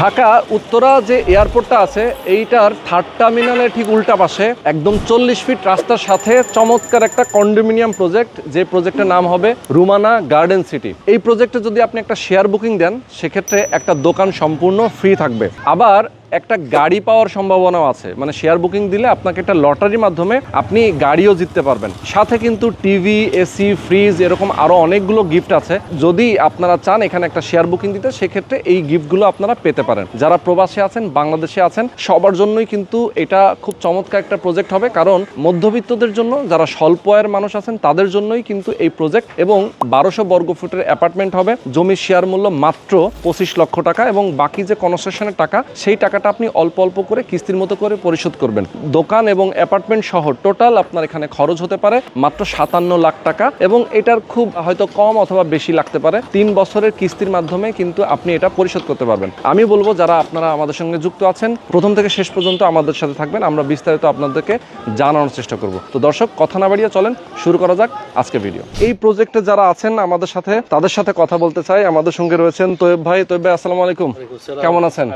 ঢাকা উত্তরা যে এয়ারপোর্টটা আছে, এইটার থার্ড টার্মিনালের ঠিক উল্টা পাশে একদম চল্লিশ ফিট রাস্তার সাথে চমৎকার একটা কন্ডোমিনিয়াম প্রজেক্ট যে প্রজেক্টের নাম হবে রুমানা গার্ডেন সিটি। এই প্রজেক্টে যদি আপনি একটা শেয়ার বুকিং দেন, সেক্ষেত্রে একটা দোকান সম্পূর্ণ ফ্রি থাকবে। আবার একটা গাড়ি পাওয়ার সম্ভাবনাও আছে। মানে শেয়ার বুকিং দিলে আপনাকে একটা লটারির মাধ্যমে আপনি গাড়িও জিততে পারবেন। সাথে কিন্তু টিভি এসি ফ্রিজ এরকম আরও অনেকগুলো গিফট আছে। যদি আপনারা চান এখানে একটা শেয়ার বুকিং দিতে, সেক্ষেত্রে এই গিফটগুলো আপনারা পেতে পারেন। যারা প্রবাসে আছেন, বাংলাদেশে আছেন, সবার জন্যই কিন্তু এটা খুব চমৎকার একটা প্রজেক্ট হবে। কারণ মধ্যবিত্তদের জন্য, যারা স্বল্প আয়ের মানুষ আছেন, তাদের জন্যই কিন্তু এই প্রজেক্ট এবং বারোশো বর্গ ফুটের অ্যাপার্টমেন্ট হবে। জমির শেয়ার মূল্য মাত্র পঁচিশ লক্ষ টাকা এবং বাকি যে কনস্ট্রাকশনের টাকা, সেই টাকাটা আপনি অল্প অল্প করে কিস্তির মতো করে পরিশোধ করবেন। দোকান এবং অ্যাপার্টমেন্ট সহ টোটাল আপনার এখানে খরচ হতে পারে মাত্র সাতান্ন লাখ টাকা এবং এটার খুব হয়তো কম অথবা বেশি লাগতে পারে। তিন বছরের কিস্তির মাধ্যমে কিন্তু আপনি এটা পরিশোধ করতে পারবেন। আমি বলব যারা আপনারা আমাদের সঙ্গে যুক্ত আছেন প্রথম থেকে শেষ পর্যন্ত আমাদের সাথে থাকবেন। আমরা বিস্তারিত আপনাদেরকে জানানোর চেষ্টা করব। তো দর্শক কথা না বাড়িয়ে চলেন শুরু করা যাক আজকে ভিডিও এই প্রজেক্টে যারা আছেন আমাদের সাথে তাদের সাথে কথা বলতে চাই। আমাদের সঙ্গে রয়েছেন তোয়েব ভাই। তোয়েব ভাই আসসালামু আলাইকুম। কেমন আছেন?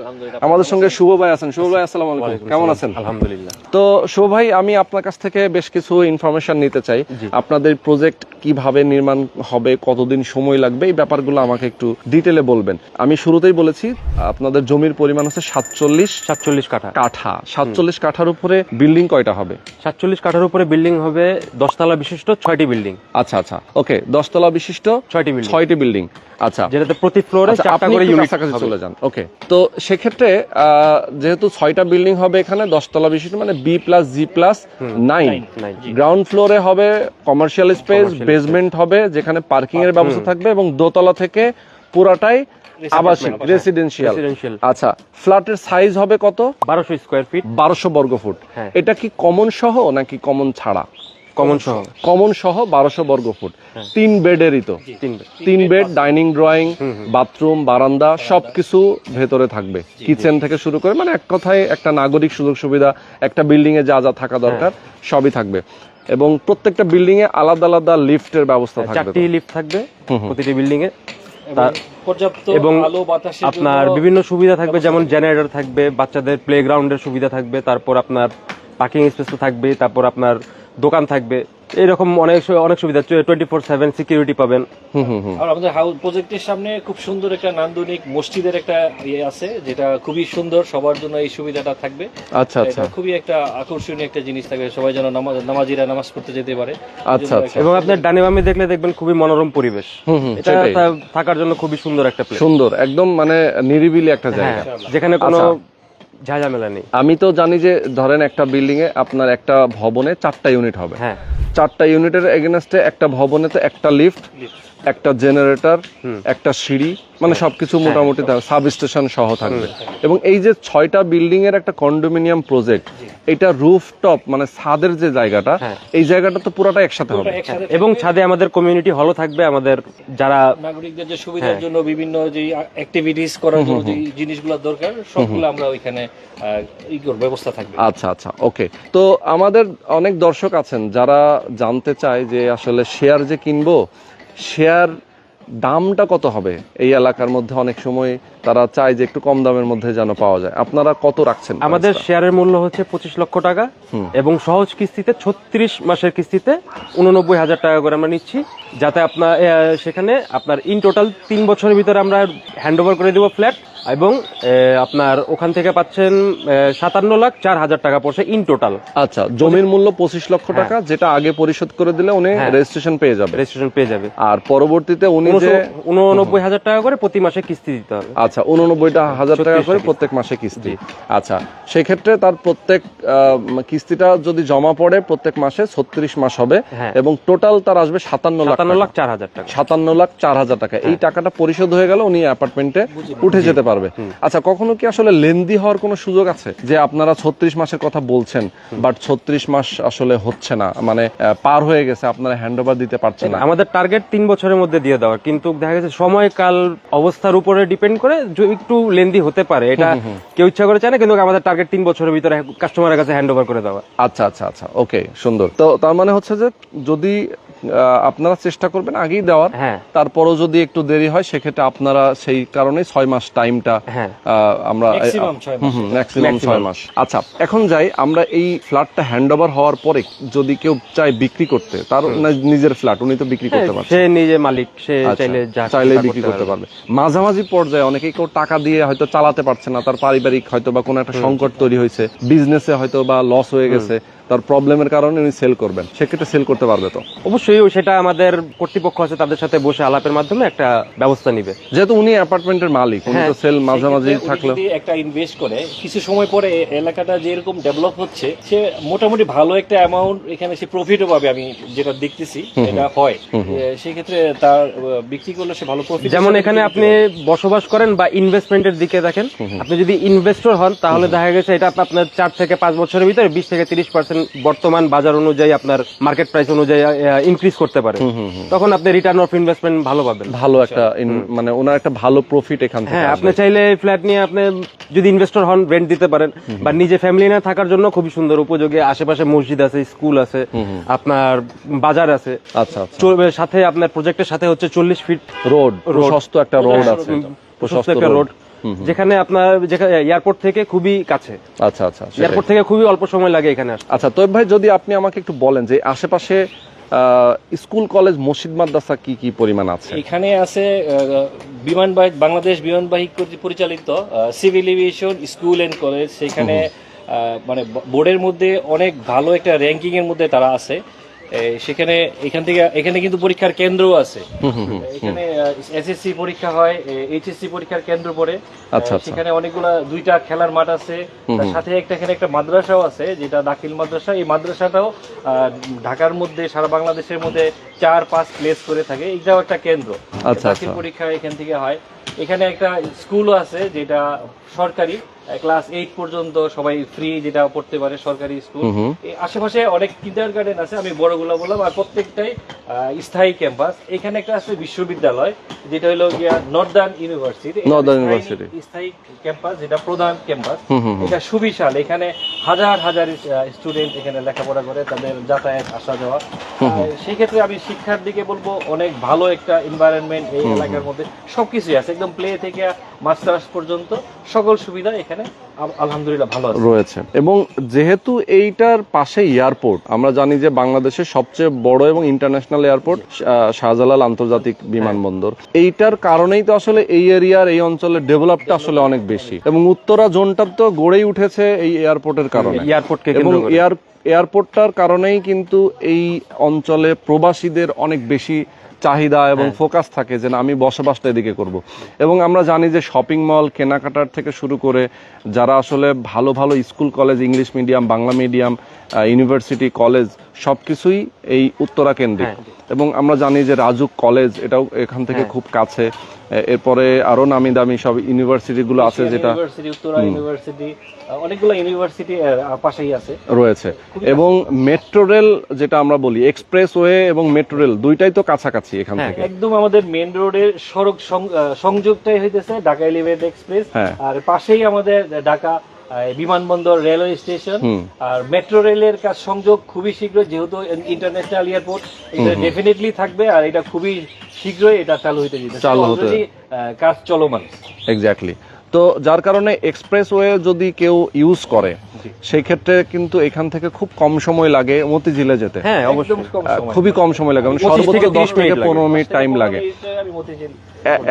আমাদের সঙ্গে শুভ ভাই আছেন। শুভ ভাই আসসালামু আলাইকুম। কেমন আছেন? আলহামদুলিল্লাহ। তো শুভ ভাই আমি আপনার কাছ থেকে বেশ কিছু ইনফরমেশন নিতে চাই। আপনাদের প্রজেক্ট কীভাবে নির্মাণ হবে কতদিন সময় লাগবে এই ব্যাপারগুলো আমাকে একটু ডিটেলে বলবেন। আমি শুরুতেই বলেছি আপনাদের জমির পরিমাণ হচ্ছে সাতচল্লিশ সাতচল্লিশ কাঠা। কাঠা। সাতচল্লিশ কাঠার উপরে বিল্ডিং কয়টা হবে? সাতচল্লিশ কাঠার উপরে বিল্ডিং হবে দশতলা বিশিষ্ট ছয়টি বিল্ডিং আচ্ছা আচ্ছা। ওকে দশতলা বিশিষ্ট ছয়টি বিল্ডিং ছয়টি বিল্ডিং আচ্ছা। যেটাতে প্রতি ফ্লোরে আচ্ছা, চারটা করে ইউনিট চলে যান। ওকে তো সেক্ষেত্রে আহ, যেহেতু ছয়টা বিল্ডিং হবে এখানে দশতলা বিশিষ্ট মানে B plus G plus nine ground ফ্লোরে হবে কমার্শিয়াল স্পেস বেসমেন্ট হবে যেখানে পার্কিং এর ব্যবস্থা থাকবে এবং দোতলা থেকে পুরাটাই আবাসিক রেসিডেন্সিয়াল আচ্ছা ফ্ল্যাটের সাইজ হবে কত? বারোশো স্কোয়ার ফিট বারোশো বর্গ ফুট। হ্যাঁ। এটা কি কমন সহ নাকি কমন ছাড়া? কমন সহ। কমন সহ বারোশো বর্গ ফুট। তিন বেডেরই তো। তিন বেড। ডাইনিং ড্রয়িং বাথরুম বারান্দা সবকিছু ভেতরে থাকবে। কিচেন থেকে শুরু করে মানে এক কথায় একটা নাগরিক সুযোগ সুবিধা একটা বিল্ডিং এ যা যা থাকা দরকার সবই থাকবে। এবং প্রত্যেকটা বিল্ডিং এ আলাদা আলাদা লিফটের ব্যবস্থা থাকবে চারটি লিফট থাকবে প্রতিটি বিল্ডিং এ পর্যাপ্ত এবং আপনার বিভিন্ন সুবিধা থাকবে যেমন জেনারেটর থাকবে বাচ্চাদের প্লে গ্রাউন্ডের সুবিধা থাকবে তারপর আপনার পার্কিং স্পেস থাকবে তারপর আপনার দোকান থাকবে। এরকম অনেক অনেক সুবিধা টোয়েন্টি ফোর সেভেন সিকিউরিটি পাবেন। হুম হুম হুম। আর আমাদের হাউস প্রজেক্টের সামনে খুব সুন্দর একটা নান্দনিক মসজিদের একটা ইয়ে আছে যেটা খুবই সুন্দর। সবার জন্য এই সুবিধাটা থাকবে। আচ্ছা আচ্ছা। খুবই একটা আকর্ষণীয় একটা জিনিস থাকবে। সবাই যেন নামাজ নামাজিরা নামাজ পড়তে যেতে পারে। আচ্ছা আচ্ছা। এবং আপনার ডানে বামে দেখলে দেখবেন খুবই মনোরম পরিবেশ। হুম হুম এটা থাকার জন্য খুবই সুন্দর একটা সুন্দর একদম মানে নিরিবিলি একটা জায়গা। যেখানে কোনো ঝাঝামেলা নেই। আমি তো জানি যে ধরেন একটা বিল্ডিং এ আপনার একটা ভবনে চারটা ইউনিট হবে। হ্যাঁ। চারটা ইউনিটের এগেনস্টে একটা ভবনেতে একটা লিফট একটা জেনারেটর একটা সিঁড়ি মানে সবকিছু মোটামুটি সাব স্টেশন সহ থাকবে। এবং এই যে ছয়টা বিল্ডিং এর একটা কন্ডোমিনিয়াম প্রজেক্ট এটা রুফটপ মানে ছাদের যে জায়গাটা হ্যাঁ। এই জায়গাটা তো পুরোটা একসাথে হবে। এবং ছাদে আমাদের কমিউনিটি হলও থাকবে আমাদের যারা নাগরিকদের যে হ্যাঁ। সুবিধার জন্য বিভিন্ন যে অ্যাক্টিভিটিস করার জন্য যে জিনিসগুলো দরকার সবগুলো আমরা ওইখানে ব্যবস্থা থাকবে। আচ্ছা আচ্ছা ওকে তো আমাদের অনেক দর্শক আছেন যারা জানতে চায় যে আসলে শেয়ার যে কিনবো, শেয়ার দামটা কত হবে? এই এলাকার মধ্যে অনেক সময় তারা চায় যে একটু কম দামের মধ্যে যেন পাওয়া যায়। আপনারা কত রাখছেন আমাদের শেয়ারের মূল্য হচ্ছে পঁচিশ লক্ষ টাকা এবং সহজ কিস্তিতে ছত্রিশ মাসের কিস্তিতে উননব্বই হাজার টাকা করে আমরা নিচ্ছি যাতে আপনার সেখানে আপনার ইন টোটাল তিন বছরের ভিতরে আমরা হ্যান্ড ওভার করে দেবো ফ্ল্যাট এবং আপনার ওখান থেকে পাচ্ছেন সাতান্ন লাখ চার হাজার টাকা পড়ছে ইন টোটাল আচ্ছা জমির মূল্য পঁচিশ লক্ষ টাকা যেটা আগে পরিশোধ করে দিলে উনি হ্যাঁ। রেজিস্ট্রেশন পেয়ে যাবে। রেজিস্ট্রেশন পেয়ে যাবে। আর পরবর্তীতে উনি যে উননব্বই হাজার টাকা করে প্রতি মাসে কিস্তি দিতে হবে। আচ্ছা উননব্বইটা হাজার টাকা করে প্রত্যেক মাসে কিস্তি। আচ্ছা সেক্ষেত্রে তার প্রত্যেক কিস্তিটা যদি জমা পড়ে প্রত্যেক মাসে ছত্রিশ মাস হবে হ্যাঁ। এবং টোটাল তার আসবে সাতান্ন লাখ লাখ চার হাজার টাকা। সাতান্ন লাখ চার হাজার টাকা। এই টাকাটা পরিশোধ হয়ে গেল উনি অ্যাপার্টমেন্টে উঠে যেতে পারবে। আচ্ছা কখনো কি আসলে লেন্দি হওয়ার কোনো সুযোগ আছে? যে আপনারা ছত্রিশ মাসের কথা বলছেন বাট ছত্রিশ মাস আসলে হচ্ছে না মানে পার হয়ে গেছে আপনারা হ্যান্ড ওভার দিতে পারছেন না আমাদের টার্গেট তিন বছরের মধ্যে দিয়ে দেওয়ার কিন্তু দেখা গেছে সময়কাল অবস্থার উপরে ডিপেন্ড করে একটু লেন্দি হতে পারে এটা কেউ ইচ্ছা করে চায় না কিন্তু আমাদের টার্গেট তিন বছরের ভিতরে কাস্টমারের কাছে হ্যান্ড ওভার করে দেওয়া। আচ্ছা আচ্ছা আচ্ছা ওকে সুন্দর। তো তার মানে হচ্ছে যে যদি আপনারা চেষ্টা করবেন আগেই দেওয়ার। হ্যাঁ। তারপরও যদি একটু দেরি হয় সেক্ষেত্রে আপনারা সেই কারণে ছয় মাস টাইমটা হ্যাঁ। আমরা। ম্যাক্সিমাম ছয় মাস। আচ্ছা এখন যাই আমরা এই ফ্ল্যাটটা হ্যান্ড ওভার হওয়ার পরে যদি কেউ চায় বিক্রি করতে তার নিজের ফ্ল্যাট উনি তো বিক্রি করতে পারছেন সে নিজে মালিক সে আচ্ছা, চাইলে তা বিক্রি করতে পারবে। মাঝামাঝি পর্যায়ে অনেকে কেউ টাকা দিয়ে হয়তো চালাতে পারছে না তার পারিবারিক হয়তো বা কোনো একটা সংকট তৈরি হয়েছে বিজনেসে হয়তো বা লস হয়ে গেছে। তার প্রবলেমের কারণে উনি সেল করবেন। সেক্ষেত্রে সেল করতে পারবে তো। অবশ্যই সেটা আমাদের কর্তৃপক্ষ আছে তাদের সাথে বসে আলাপের মাধ্যমে একটা ব্যবস্থা নিবে। যেহেতু উনি অ্যাপার্টমেন্টের মালিক উনি তো সেল মাঝামাঝি সেক্ষেত্রে উনি একটা ইনভেস্ট করে কিছু সময় পরে এলাকাটা যেরকম ডেভেলপ হচ্ছে সে মোটামুটি ভালো একটা অ্যামাউন্ট এখানে সে প্রফিটও পাবে আমি যেটা দেখতেছি এটা হয়। সেই ক্ষেত্রে তার বিক্রি করলে সে ভালো প্রফিট যেমন এখানে আপনি বসবাস করেন বা ইনভেস্টমেন্টের দিকে দেখেন আপনি যদি ইনভেস্টর হন তাহলে দেখা গেছে এটা আপনার চার থেকে পাঁচ বছরের ভিতরে বিশ থেকে তিরিশ পার্সেন্ট বর্তমান বাজার অনুযায়ী আপনার মার্কেট প্রাইস অনুযায়ী ইনক্রিজ করতে পারে। তখন আপনি রিটার্ন অফ ইনভেস্টমেন্ট ভালো পাবেন। ভালো একটা মানে ওনার একটা ভালো প্রফিট এখান থেকে হ্যাঁ আপনি চাইলে ফ্ল্যাট নিয়ে আপনি যদি ইনভেস্টর হন রেন্ট দিতে পারেন। বা নিজে ফ্যামিলি নিয়ে থাকার জন্য খুবই সুন্দর উপযোগী। আশেপাশে মসজিদ আছে স্কুল আছে আপনার বাজার আছে। আচ্ছা আচ্ছা। সাথে আপনার প্রজেক্টের সাথে হচ্ছে চল্লিশ ফিট রোড প্রশস্ত একটা রোড আছে। প্রশস্ত একটা রোড যেখানে আপনার যেখানে এয়ারপোর্ট থেকে খুবই কাছে। আচ্ছা আচ্ছা এয়ারপোর্ট থেকে খুবই অল্প সময় লাগে এখানে আসতে। আচ্ছা তোয়েব ভাই যদি আপনি আমাকে একটু বলেন যে আশেপাশে স্কুল কলেজ মসজিদ মাদ্রাসা কি কি পরিমাণ আছে? এখানে আছে বিমানবাহী বাংলাদেশ বিমানবাহী কর্তৃক পরিচালিত civil aviation school and college সেখানে মানে বোর্ডের মধ্যে অনেক ভালো একটা র্যাঙ্কিং এর মধ্যে তারা আছে। সেখানে এখান থেকে এখানে কিন্তু পরীক্ষার কেন্দ্র আছে। এখানে এসএসসি পরীক্ষা হয় এইচএসসি পরীক্ষার কেন্দ্র পড়ে। আচ্ছা, আচ্ছা। সেখানে অনেকগুলা দুইটা খেলার মাঠ আছে। তার সাথে একটা এখানে একটা মাদ্রাসাও আছে যেটা দাখিল মাদ্রাসা। এই মাদ্রাসাটাও ঢাকার মধ্যে সারা বাংলাদেশের মধ্যে চার পাঁচ প্লেস করে থাকে। এটাও একটা কেন্দ্র। আচ্ছা, দাখিল। পরীক্ষা এখান থেকে হয়। এখানে একটা স্কুলও আছে যেটা সরকারি। ক্লাস এইট পর্যন্ত সবাই ফ্রি যেটা পড়তে পারে সরকারি স্কুল আশেপাশে অনেক কিন্ডার গার্ডেন আছে আমি বড়গুলো বললাম আর প্রত্যেকটাই স্থায়ী ক্যাম্পাস এখানে একটা আছে বিশ্ববিদ্যালয় যেটা হলো গিয়া নর্দার্ন ইউনিভার্সিটি Northern University। স্থায়ী ক্যাম্পাস যেটা প্রধান ক্যাম্পাস এটা সুবিশাল এখানে হাজার হাজার স্টুডেন্ট এখানে লেখাপড়া করে তাদের যাতায়াত আসা যাওয়া। সেক্ষেত্রে আমি শিক্ষার দিকে বলব অনেক ভালো একটা এনভায়রনমেন্ট এই এলাকার মধ্যে। সবকিছুই আছে একদম প্লে থেকে মাস্টার্স পর্যন্ত সকল সুবিধা এখানে আল- আলহামদুলিল্লাহ ভালো রয়েছে। এবং যেহেতু এইটার পাশে এয়ারপোর্ট আমরা জানি যে বাংলাদেশের সবচেয়ে বড় এবং ইন্টারন্যাশনাল এয়ারপোর্ট শাহজালাল আন্তর্জাতিক বিমানবন্দর। এইটার কারণেই তো আসলে এই এরিয়ার এই অঞ্চলের ডেভেলপটা আসলে অনেক বেশি। এবং উত্তরা জোনটা তো গড়েই উঠেছে এই এয়ারপোর্টের কারণে। এয়ারপোর্টকে এবং এয়ার এয়ারপোর্টটার কারণেই কিন্তু এই অঞ্চলে প্রবাসীদের অনেক বেশি চাহিদা এবং হ্যাঁ। ফোকাস থাকে যে না আমি বসবাসটা এদিকে করব এবং আমরা জানি যে শপিং মল কেনাকাটার থেকে শুরু করে যারা আসলে ভালো ভালো school college English medium Bangla medium university college সব কিছুই এই উত্তরা কেন্দ্রিক হ্যাঁ। এবং আমরা জানি যে রাজুক কলেজ এটাও এখান থেকে হ্যাঁ। খুব কাছে। এরপরে আরও নামি দামি সব ইউনিভার্সিটিগুলো আছে যেটা ইউনিভার্সিটি অনেকগুলো ইউনিভার্সিটি পাশেই আছে। রয়েছে। এবং মেট্রো রেল যেটা আমরা বলি এক্সপ্রেস ওয়ে এবং মেট্রো রেল দুইটাই তো কাছাকাছি এখান হ্যাঁ, থেকে। একদম আমাদের মেন রোডের সড়ক সংযোগটাই হইতেছে ঢাকা এলিভেটেড এক্সপ্রেস। হ্যাঁ। আর পাশেই আমাদের ঢাকা বিমানবন্দর রেলওয়ে স্টেশন আর মেট্রো রেলের কাজ সংযোগ খুবই শীঘ্র যেহেতু ইন্টারন্যাশনাল এয়ারপোর্ট এটা ডেফিনেটলি থাকবে আর এটা খুবই শীঘ্রই এটা চালু হইতে যেতে চালু হতে- কাজ চলমান। এক্স্যাক্টলি তো যার কারণে এক্সপ্রেস ওয়ে যদি কেউ ইউজ করে সেই ক্ষেত্রে কিন্তু এখান থেকে খুব কম সময় লাগে মতিঝিলে যেতে। হ্যাঁ অবশ্যই। খুবই কম সময় লাগে। মানে সর্বোচ্চ দশ থেকে। পনেরো মিনিট টাইম লাগে।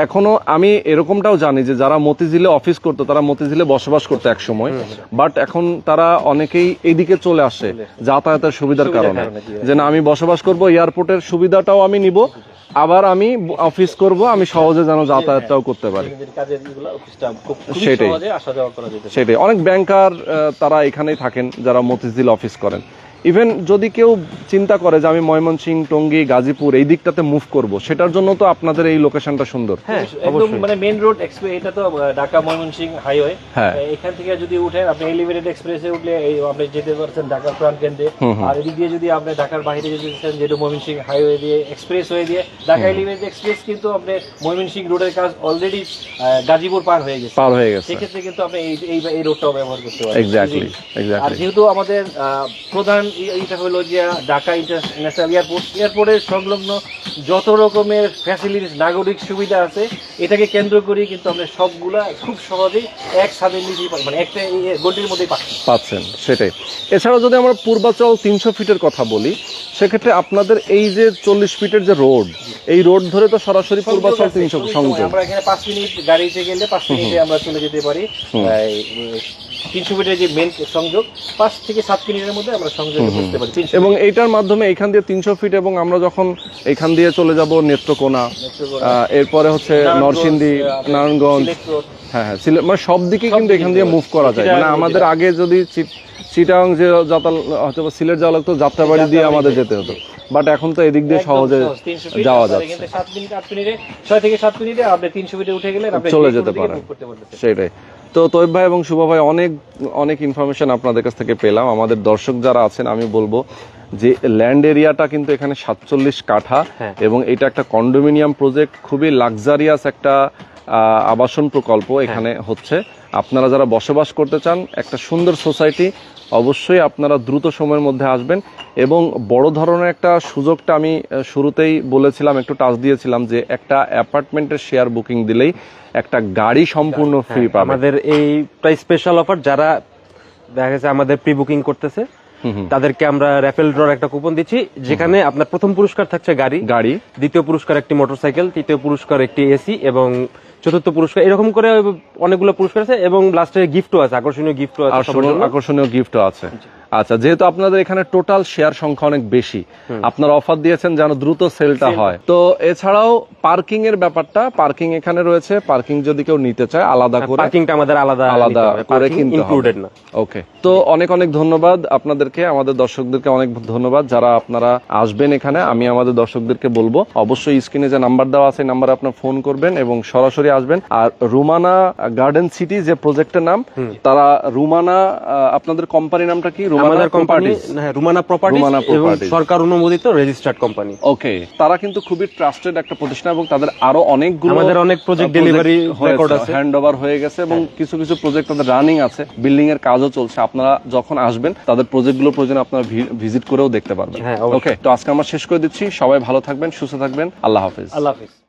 এখনও আমি এরকমটাও জানি যে যারা মতিঝিলে অফিস করতো তারা মতিঝিলে বসবাস করতো এক সময় বাট এখন তারা অনেকেই এদিকে চলে আসে যাতায়াতের সুবিধার কারণে। যে না আমি বসবাস করব এয়ারপোর্টের সুবিধাটাও আমি নিব আবার আমি অফিস করব আমি সহজে যেন যাতায়াতটাও করতে পারি। সেটাই। সেটাই। অনেক ব্যাংকার তারা এখানেই থাকেন যারা মতিঝিল অফিস করেন। ইভেন যদি কেউ চিন্তা করে যে আমি ময়মনসিং টঙ্গী গাজীপুর এই দিকটাতে মুভ করব সেটার জন্য তো আপনাদের এই লোকেশনটা সুন্দর। হ্যাঁ অবশ্যই। মানে মেন রোড এক্সপ্রেস এটা তো ঢাকা ময়মনসিং হাইওয়ে হ্যাঁ। এখান থেকে যদি উঠেন আপনি এলিভেটেড এক্সপ্রেসে উঠলে এই আপনি যেতে পারছেন ঢাকা প্রাণ কেন্দ্রে। আর এদিক দিয়ে যদি আপনি ঢাকার বাইরে যদি যেতেন যেটা ময়মনসিং হাইওয়ে দিয়ে এক্সপ্রেস হয়ে দিয়ে ঢাকা এলিভেটেড এক্সপ্রেস কিন্তু আপনি ময়মনসিং রোডের কাজ অলরেডি গাজীপুর পার হয়ে গেছে। পার হয়ে গেছে। সেক্ষেত্রে কিন্তু আপনি এই এই রোডটাও ব্যবহার করতে পারেন এক্স্যাক্টলি Easily। আর এক্স্যাক্টলি যেহেতু আমাদের আহ, প্রধান এই- এইটা হলো যে ঢাকা ইন্টারন্যাশনাল এয়ারপোর্ট। এয়ারপোর্টের সংলগ্ন যত রকমের ফ্যাসিলিটিস নাগরিক সুবিধা আছে এটাকে কেন্দ্র করে কিন্তু আমরা সবগুলা খুব সহজেই এক ছাদের নিচেই মানে একটা গন্ডির মধ্যেই পাচ্ছি। পাচ্ছেন সেটাই। এছাড়াও যদি আমরা পূর্বাচল তিনশো ফিটের কথা বলি সেক্ষেত্রে আপনাদের এই যে চল্লিশ ফিটের যে রোড এই রোড ধরে তো সরাসরি পূর্বাচল তিনশো সংযোগ। আমরা এখানে পাঁচ মিনিট গাড়িতে গেলে পাঁচ মিনিটে আমরা চলে যেতে পারি। তিনশো মিটার যে মেন সংযোগ পাঁচ থেকে সাত মিনিটের মধ্যে আমরা সংযোগ করতে পারি। এবং এইটার মাধ্যমে এখান দিয়ে তিনশো ফিট এবং আমরা যখন এখান দিয়ে চলে যাব নেত্রকোনা এরপরে হচ্ছে নারায়ণগঞ্জ, নরসিংদী নারায়ণগঞ্জ। হ্যাঁ হ্যাঁ মানে সব দিকে কিন্তু এখান দিয়ে মুভ করা যায়। মানে আমাদের আগে যদি চিটাং যে যাতাল হয়তো সিলেট যাওয়া লাগতো যাত্রাবাড়ি দিয়ে আমাদের যেতে হতো। বাট এখন তো এদিক দিয়ে সহজে সহজ, 300 ফিট, যাওয়া যাচ্ছে। ছয় থেকে সাত মিনিটে আপনি তিনশো ফিটে উঠে গেলে চলে যেতে পারেন। সেটাই। তো তৈব ভাই এবং শুভ ভাই অনেক অনেক ইনফরমেশন আপনাদের কাছ থেকে পেলাম। আমাদের দর্শক যারা আছেন আমি বলব যে ল্যান্ড এরিয়াটা কিন্তু এখানে সাতচল্লিশ কাঠা হ্যাঁ। এবং এটা একটা কন্ডোমিনিয়াম প্রজেক্ট খুবই লাক্সারিয়াস একটা আবাসন প্রকল্প এখানে হচ্ছে। আপনারা যারা বসবাস করতে চান একটা সুন্দর সোসাইটি অবশ্যই আপনারা দ্রুত সময়ের মধ্যে আসবেন এবং বড় ধরনের একটা সুযোগটা আমি শুরুতেই বলেছিলাম একটু টাচ দিয়েছিলাম যে একটা অ্যাপার্টমেন্টের শেয়ার বুকিং দিলেই একটা গাড়ি সম্পূর্ণ ফ্রি পাবে আমাদের এইটাই স্পেশাল অফার যারা দেখা গেছে আমাদের প্রি বুকিং করতেছে। তাদেরকে আমরা র্যাফেল ড্রর একটা কুপন দিচ্ছি যেখানে আপনার প্রথম পুরস্কার থাকছে গাড়ি গাড়ি। দ্বিতীয় পুরস্কার একটি মোটরসাইকেল তৃতীয় পুরস্কার একটি এসি এবং চতুর্থ পুরস্কার এরকম করে অনেকগুলো পুরস্কার আছে এবং লাস্টে গিফটও আছে আকর্ষণীয় গিফটও আছে। আকর্ষণীয় গিফটও আছে। আচ্ছা যেহেতু আপনাদের এখানে টোটাল শেয়ার সংখ্যা অনেক বেশি আপনারা অফার দিয়েছেন যেন দ্রুত সেলটা হয়। তো এছাড়াও পার্কিং এর ব্যাপারটা পার্কিং এখানে রয়েছে পার্কিং যদি কেউ নিতে চায় আলাদা করে পার্কিংটা আমাদের আলাদা আলাদা করে কিনতে ইনক্লুডেড না। ওকে তো অনেক অনেক ধন্যবাদ আপনাদেরকে আমাদের দর্শকদেরকে অনেক ধন্যবাদ। যারা আপনারা আসবেন এখানে আমি আমাদের দর্শকদেরকে বলব অবশ্যই স্ক্রিনে যে নাম্বার দেওয়া আছে নাম্বারে আপনার ফোন করবেন এবং সরাসরি আসবেন। আর রুমানা গার্ডেন সিটি যে প্রজেক্টের নাম তারা রুমানা আপনাদের কোম্পানি নামটা কি? রুমানা আমাদের কোম্পানি হ্যাঁ রুমানা প্রপার্টি এবং সরকার অনুমোদিত রেজিস্টার্ড কোম্পানি ওকে তারা কিন্তু খুবই ট্রাস্টেড একটা প্রতিষ্ঠান এবং তাদের আরও অনেকগুলো আমাদের অনেক project delivery record আছে। হ্যান্ড ওভার হয়ে গেছে এবং কিছু কিছু প্রজেক্ট তাদের রানিং আছে বিল্ডিং এর কাজও চলছে। আপনারা যখন আসবেন তাদের প্রজেক্টগুলো প্রয়োজন আপনারা ভিজিট করেও দেখতে পারবেন। হ্যাঁ, ওকে তো আজকে আমরা শেষ করে দিচ্ছি। সবাই ভালো থাকবেন সুস্থ থাকবেন। আল্লাহ হাফিজ। আল্লাহ হাফিজ।